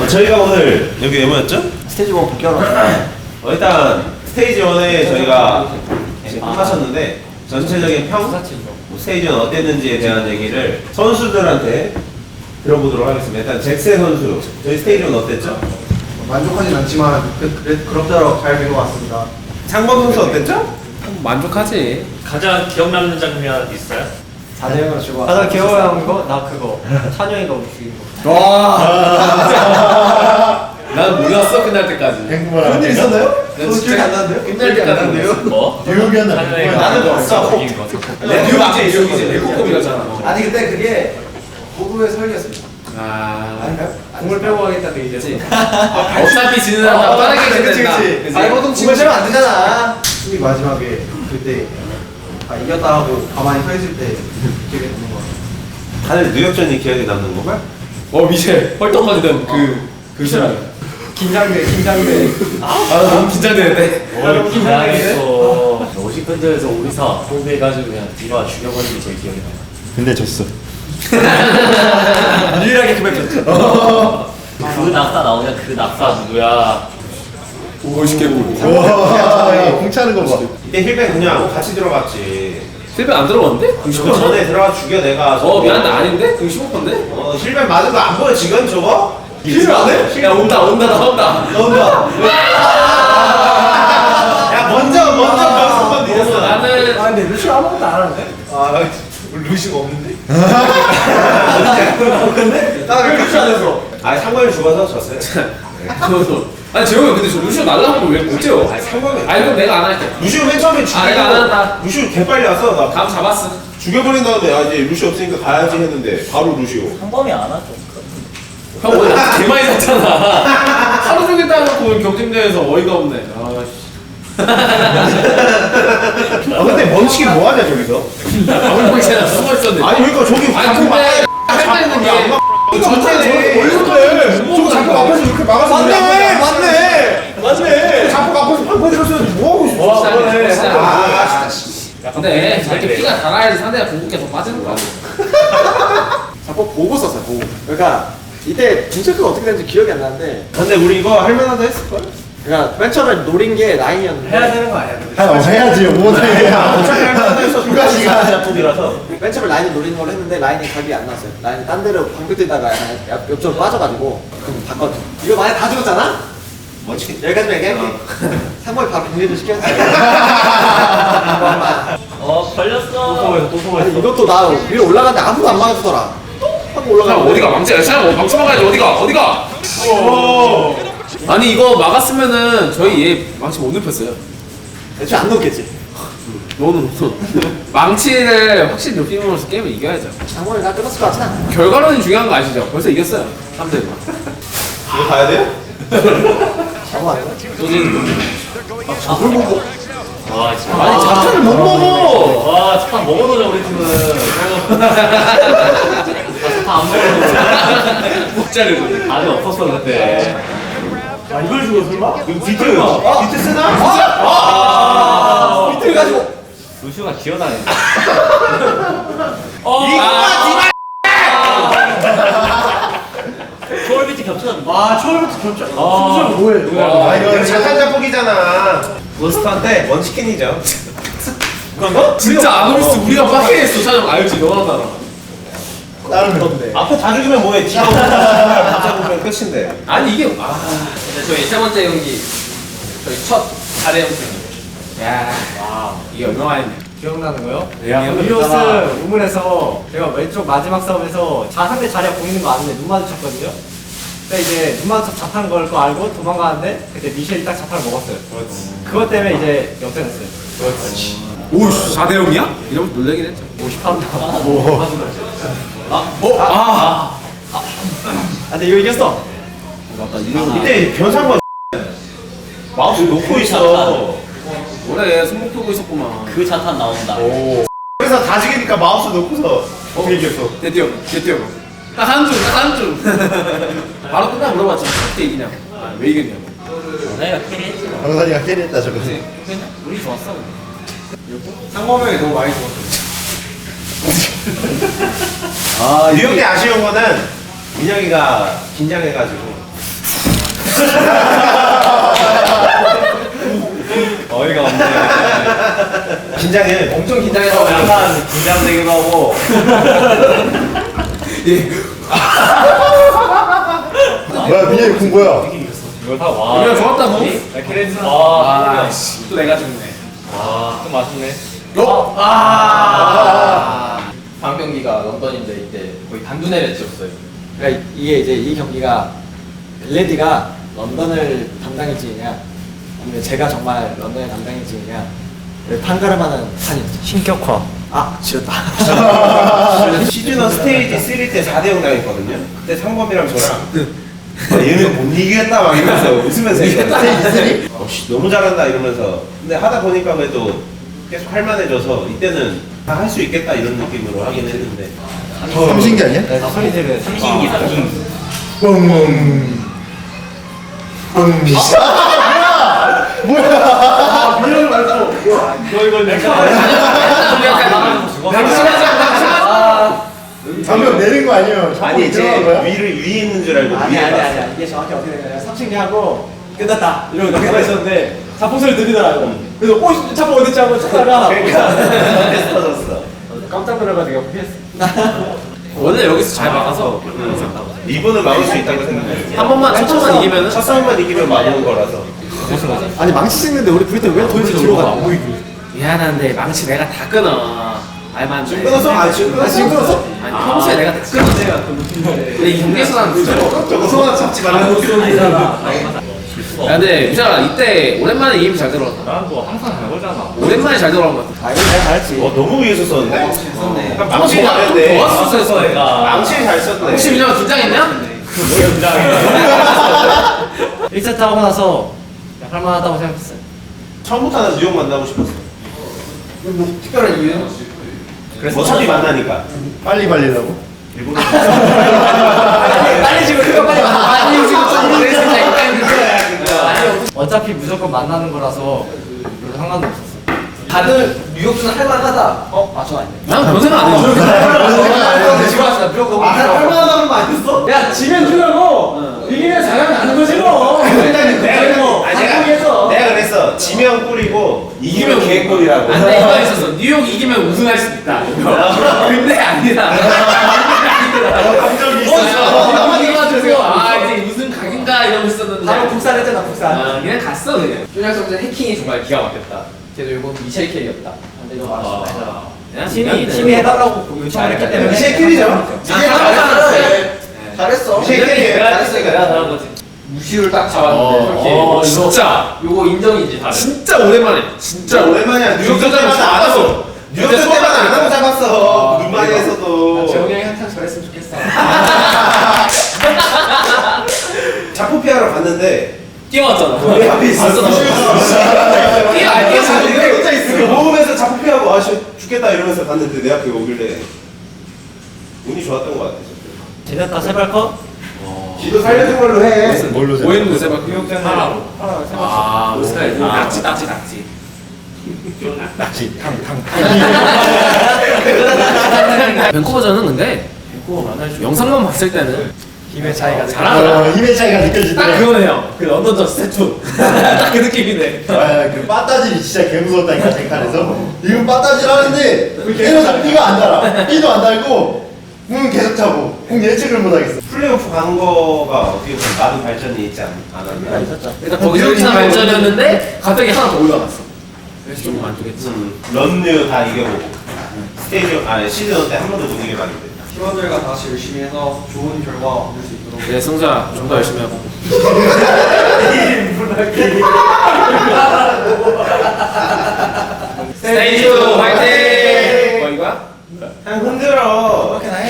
어, 저희가 오늘 여기 왜 모였죠? 스테이지 원 복귀하러 어, 일단 스테이지 1에 저희가 지금 끝마쳤는데 전체적인 평, 뭐 스테이지는 어땠는지에 대한 얘기를 선수들한테 들어보도록 하겠습니다. 일단 잭세 선수, 저희 스테이지 1 어땠죠? 만족하진 않지만 그, 그래, 그럭저럭 잘 된 것 같습니다. 상범 선수 어땠죠? 만족하지. 가장 기억 남는 장면 있어요? 4대 0으로 주고 가장 귀여워한 거? 나 그거 찬영이가 죽인 거 와. 난 몰랐어 끝날 때까지. 행복한 일 있었나요? 난 저도 기억이 안 나는데요? 끝날 때까지 몰랐어. 뭐? 뉴욕이었나? 찬영이가 나는 봤어. 죽인 거. 내 뉴욕이지 뉴욕이지 내국급이었잖아. 아니 근데 그게 고구의 설계였습니다. 아. 아닌가요? 공을 빼고 가겠다 그 이제 어차피 지는 사람 빠르게 그치 된다. 그치 발버둥 치고 치면 안 되잖아. 수비 마지막에 그때 아 이겼다 하고 가만히 서 있을 때 기억에 드는 거. 다들 뉴욕전이 기억에 남는 건가요? 어 미셸 헐떡거리던 그그 시간. 긴장돼 긴장돼 아 너무 긴장되는데. 뭘 긴장했어. 50분대에서 우리사 호흡해가지고 그냥 디바 죽여버리는 게 제일 기억에 나요. 근데 졌어. 유일하게 금액 그 낙사 나오냐? 그 낙사 누구야? 멋있게 보고. 와, 야, 공차는 거 봐. 이때 힐백 그냥 같이 들어갔지. 실패 안 들어갔는데? 그 전에 들어가 죽여 내가. 어 미안한데 아닌데? 그거 15%인데? 어, 힐백 맞은 거안 보여 지금 저거? 힐백 안 해? 야 온다 온다 나온다. 나온다. 야 먼저 먼저 병석만 늦었어. 나는 아 근데 루시 아무것도 안 하는데? 아 루시가 없는데? 나왜 그렇게 안 했어? 아 상관이 죽어서 졌어요. 그것도. 아니 재호 형 근데 저 루시오 날라온 걸왜못 재워? 아니 상관이. 아니 그럼 내가 안 할게. 루시오 맨 처음에 죽이고 아, 내가 안 한다. 루시오 개빨리 왔어 나감 잡았어. 죽여버린 다음에 아 이제 루시오 없으니까 가야지 했는데 바로 루시오 상범이 안 하죠. 형 오늘 개 많이 샀잖아. 하루 종일 따놓고 경쟁대회에서 어이가 없네. 아씨. 아 근데 멈추기 뭐하냐 저기서 아무리 보이잖아 숨어 있었는데. 아니 그러니까 저기 아니 근데 막- 할 때는 게 전체네 그래? 저거 자꾸 앞에서 이렇게 막아서 맞네 맞네 맞네. 자꾸 앞에서 방패 들었으면 뭐하고 있어 그러네. 아 근데 저렇게 피가 달아야지 상대가 궁극기가 더 빠지는 거야. 자꾸 보고 썼어요 보고. 그러니까 이때 진짜가 어떻게 됐는지 기억이 안 나는데 근데 우리 이거 할만하다 했을걸? 그러니까 맨 처음에 노린 게 라인이었는데 해야 되는 거 아니야? 아, 어, 해야지. 못해야. 어차피 할만하다 했어 누 가 시간 작품이라서 맨 처음에 라인을 노리는 걸 했는데 라인이 각이 안 났어요. 라인이 딴 데로 옆- 옆쪽으로 빠져가지고 그럼 바꿨죠. 이거 만약 다 죽었잖아? 멋지게 여기까지만 얘기할게. 상범이 바로 격리를 시켰어. 어 걸렸어. 아니 이것도 나 위로 올라갔는데 아무도 안 막아주더라. 하고 형 올라가는데 어디가 망치야? 사람 망치 막아야지 어디가 어디가? 아니 이거 막았으면은 저희 얘 망치 못 눕혔어요. 대충 안 넘겠지. 너는 너 망치를 확실히 눕힘으로써 게임을 이겨야죠. 상범이 다 끝났을 것 같진 않아. 결과론이 중요한 거 아시죠? 벌써 이겼어요. 3대 1. 이거 가야 돼요? 상범 아니야? 와 진짜. 아니 자탄을 못 먹어. 와 잠깐 먹어놓자 우리 팀은. 아안 먹어놓자. 먹자를. 답이 없었어 그때. 아 이걸 주고 설마? 비트 비트 쓰나? 비틀 가지고 루시오가 기어다니. 아, 초월비트 겹쳤는데. 아 초월부터 겹쳐 아. 순서 뭐해 아 이거 자탄 자폭이잖아 몬스터인데 먼치킨이죠 그런가? 진짜 아노미스 우리가 빠케했어 촬영 알지 너랑 나랑. 다른 건데. 앞에 다 죽이면 뭐해 뒤로 붙잡으면 끝인데 아니 이게 아 근데 저희 세 번째 경기 저희 첫 4대 0승. 야, 와 이게 얼마나 했네. 기억나는 거요? 야, 리오스 우물에서 제가 왼쪽 마지막 싸움에서 자 상대 자리가 보이는 거 아는데 눈 마주쳤거든요 근데 이제 눈 마주쳐 자탄 걸거 알고 도망가는데 그때 미셸이 딱 자탄을 먹었어요 그것 때문에 이제 역전했어요 오씨 4대 0이야? 이러면 놀라긴 했죠. 50판 어? 아. 아 근데 이거 이겼어. 맞다 이러고 이때 변상권 마우스 놓고 있어 올해 손목 펴고 있었구만. 그 자탄 나온다. 그래서 다 죽이니까 마우스 놓고서 어떻게 이겼어 대뛰어 대뛰어. 딱한 줄, 딱한 줄. 바로 끝나 물어봤지. 어떻게 이기냐고. 아, 왜 이겼냐고. 내가 캐리했지. 뭐. 강산이가 캐리했다, 저거. 우리 좋았어. 상범이 너무 많이 죽었어. 뉴욕 때 아쉬운 거는 민혁이가 긴장해가지고 어이가 없네. 긴장해. 엄청 긴장해서 약간 긴장되기도 하고. 뭐야 민혁이 군 거야 이거 다 와. 우리가 좋았다고? 크레딧. 아, 아, 씨, 또 내가 죽네. 아, 좀 맛있네. 어? 아. 다음 경기가 런던인데 이때 거의 단두뇌를 찍었어요. 그러니까 이게 이제 이 경기가 벨레디가 런던을 담당일지냐 아니면 제가 정말 런던의 담당일지냐 판가름하는 판이었죠 신격화. 아 지렸다 시즌 1 스테이지 3때 4대0 당했거든요. 그때 상범이랑 저랑 아, 얘는 못 이기겠다 막 이러면서 웃으면서 했거든요. 어, 씨, 너무 잘한다 이러면서 근데 하다 보니까 그래도 계속 할만해져서 이때는 다 할 수 있겠다 이런 느낌으로 하긴 했는데 삼신기 아니야? 네, 소리. 삼신기 삼신기 뻥뻥 뻥 이거 이거 내가. 방금 내린 거 아니에요? 아니 이제 거야? 위를 위에 있는 줄 알고 아니 위에 아니 봤어. 아니. 이게 정확히 어떻게 된 거냐면 삼층리 하고 끝났다. 이러고 넘겨가 있었는데 자폭소리 들리더라고. 그래서 오 자폭 어딨지? 하고 찾다가 그러니까. 터졌어. 깜짝 놀라가지고 피했어. 원래 여기서 잘 막아서. 이분은 막을 수 있다고 생각해요. 한 번만 첫 번만 이기면은? 첫 싸움만 이기면 막는 거라서. 아니 망치 찍는데 우리 부릴 때왜 도대체 뒤로 가 미안한데 망치 내가 다 끊어. 알만 지금 끊었어? 아 지금 끊었어? 지금 끊었어? 아니 평소에 내가 다 끊어. 근데 이난 무조건 저거 손 잡지 말라고. 야 근데 유찬아 이때 오랜만에 이임이 잘 들어왔다. 난뭐 항상 잘 걸잖아. 오랜만에 잘 들어간 것 같아. 아 이거 내가 잘했지 어 너무 위에서 썼는데? 썼네 약간 망치 잘했네. 좋았어 내가. 망치 잘 썼네. 혹시 민영아 긴장했냐? 1세트 하고 나서 할만하다고 생각했어요. 처음부터 나는 뉴욕 만나고 싶었어. 뭐 특별한 이유는? 어차피 만나니까. 빨리 발리려고? 일부러. 빨리 지금 그거 빨리 아니 지금 좀 그래서 어차피 무조건 만나는 거라서 별로 상관도 없었어. 다들 뉴욕주는 할만하다. 어? 아 좋아 난 그런 생각 안 해. 지금 왔어 무조건 너무 할만하다는 거 아니었어? 야 지면 주려고 이기면 잘하면 아는 거지 뭐 내가 뭐 아니, 내가 한국에서 내가 그랬어. 지면 꿀이고 이기면 개꿀이라고. 안 돼 이거 있었어. 뉴욕 이기면 우승할 수 있다. 이거. 근데 아니다. 감정이 어, 한번 이겨가지고 아 이제 우승 각인가 이러고 있었는데. 바로 국산했잖아 국산 아 그냥 갔어 그냥. 준혁 선수 해킹이 정말 기가 막혔다. 걔도 이거 미셸 K였다. 근데 이거 말았어 팀이 팀이 해달라고 요청을 했기 때문에. 미셸 킬이죠. 이게 잘했어. 잘했어. 미셸 킬이에요. 잘했으니까 내가 잘한 거지. 무시를 딱 잡았는데 저렇게 어, 이거- 진짜 요거 인정이지 다들. 진짜 오랜만에 진짜 오랜만이야. 뉴욕 진짜 때마다 안 하고. 뉴욕 진짜 때마다 안 하고 아, 잡았어. 눈만이 했어도. 재홍이 형이 항상 저랬으면 좋겠어 자포 피하러 갔는데 뛰어왔잖아. 내 앞에 있었어. 뛰어 안. 이렇게 혼자 있어. 모험에서 자포 피하고 아 씨, 죽겠다 이러면서 갔는데 내 앞에 오길래 운이 좋았던 것 같아. 제네타 세발컷. 지도 살려준 걸로 해. 뭘로 세발 교육장에 하나로. 하나 세발. 아. 낙지, 낙지, 낙지. 낙지 탕탕 밴쿠버전은 근데 영상만 봤을 때는 힘의 차이가 잘하더라. 어, 힘의 차이가 딱 느껴지더라 그거네요. 그 런던전 세트. 딱그 느낌이네. 아 그 빠따질이 진짜 개무섭다니까 쟁탈에서 이건 빠따질 하는데 얘는 삐가 안 달아 삐도 안 달고 공 계속 차고 공 예측을 못하겠어 플레이오프 간 거가 어떻게 보면 많은 발전이 있지 않, 않았나? 있었죠 그러니까 거기서 일상 발전이었는데 갑자기 하나 더 올라갔어. 그래서 좀 만족했지. 음, 런뉴 다 이겨보고 스테이지 아니 시즌 때 한 번도 못 이겨봤는데 팀원들과 다시 열심히 해서 좋은 결과 얻을 수 있도록 네, 승자 좀 더 열심히 하고. 스테이지 2 화이팅! 뭐 이거야? 그냥 흔들어 그렇게 나 해 아, 말리네.